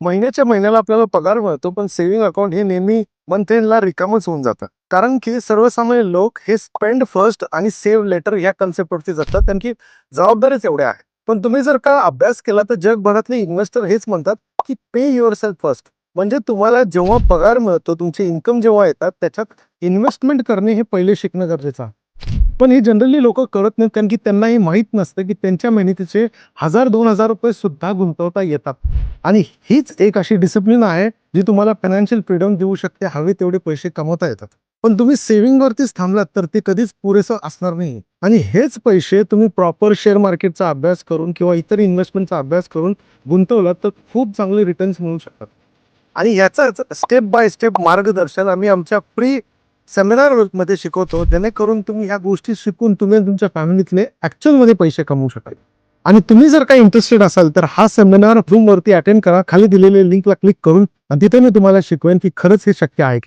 महिन्याच्या महिन्याला आपल्याला पगार मिळतो पण सेव्हिंग अकाउंट हे नेहमी मंथ एंडला रिकामच होऊन जातं. कारण की सर्वसामान्य लोक हे स्पेंड फर्स्ट आणि सेव्ह लेटर या कन्सेप्टवरती जातात. कारण की जबाबदारीच एवढ्या आहे पण तुम्ही जर का अभ्यास केला तर जगभरातले इन्व्हेस्टर हेच म्हणतात की पे युअर सेल्फ फर्स्ट म्हणजे तुम्हाला जेव्हा पगार मिळतो तुमचे इन्कम जेव्हा येतात त्याच्यात इन्व्हेस्टमेंट करणे हे पहिले शिकणं गरजेचं आहे. पण हे जनरली लोक करत नाहीत कारण की त्यांना हे माहीत नसतं की त्यांच्या मेहनतीचे हजार दोन हजार रुपये सुद्धा गुंतवता येतात. आणि हीच एक अशी डिसिप्लिन आहे जी तुम्हाला फायनान्शियल फ्रीडम देऊ शकते हवे तेवढे पैसे कमवता येतात. पण तुम्ही सेव्हिंग वरतीच थांबलात तर ते कधीच पुरेसं असणार नाही. आणि हेच पैसे तुम्ही प्रॉपर शेअर मार्केटचा अभ्यास करून किंवा इतर इन्व्हेस्टमेंटचा अभ्यास करून गुंतवलात तर खूप चांगले रिटर्न्स मिळू शकतात. आणि याचाच स्टेप बाय स्टेप मार्गदर्शन आम्ही आमच्या प्री सेमिनारमध्ये शिकवतो जेणेकरून तुम्ही ह्या गोष्टी शिकून तुम्ही तुमच्या फॅमिलीतले मध्ये पैसे कमवू शकाल. आणि तुम्ही जर काही इंटरेस्टेड असाल तर हा सेमिनार रूम वरती अटेंड करा. खाली दिलेल्या लिंकला क्लिक करून आणि तिथे मी तुम्हाला शिकवेन की खरंच हे शक्य आहे की नाही.